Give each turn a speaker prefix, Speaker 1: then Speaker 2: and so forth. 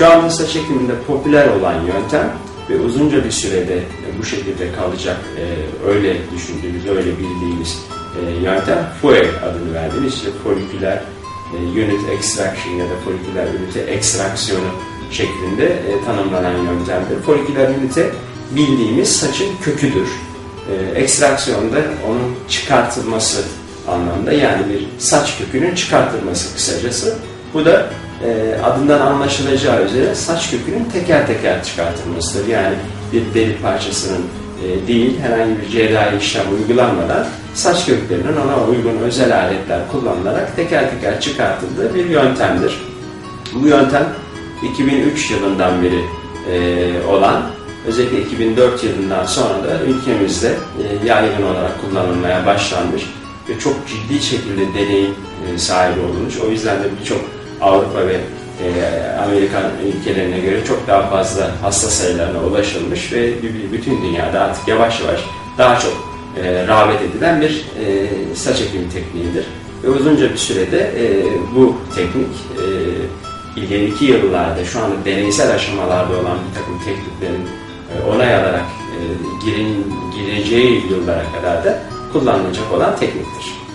Speaker 1: Şu anda saç ekiminde popüler olan yöntem ve uzunca bir sürede e, bu şekilde kalacak e, öyle düşündüğümüz, öyle bildiğimiz e, yöntem FUE adını verdiğimiz işte foliküler unit extraction ya da foliküler ünite ekstraksiyonu şeklinde tanımlanan yöntemdir. Foliküler ünite bildiğimiz saçın köküdür. E, ekstraksiyon da onun çıkartılması anlamda yani bir saç kökünün çıkartılması kısacası. Bu da e, adından anlaşılacağı üzere saç kökünün teker teker çıkartılmasıdır. Yani bir deri parçasının e, değil herhangi bir cerrahi işlem uygulanmadan saç köklerinin ona uygun özel aletler kullanılarak teker teker çıkartıldığı bir yöntemdir. Bu yöntem 2003 yılından beri e, olan özellikle 2004 yılından sonra da ülkemizde yaygın olarak kullanılmaya başlanmış ve çok ciddi şekilde deneyim sahibi olmuş. O yüzden de birçok Avrupa ve e, Amerikan ülkelerine göre çok daha fazla hasta sayılarına ulaşılmış ve bütün dünyada artık yavaş yavaş daha çok e, rağbet edilen bir e, saç ekimi tekniğidir. Ve uzunca bir sürede e, bu teknik e, ileriki yıllarda şu anda deneysel aşamalarda olan bir takım tekniklerin e, onay alarak e, girin, gireceği yıllara kadar da kullanılacak olan tekniktir.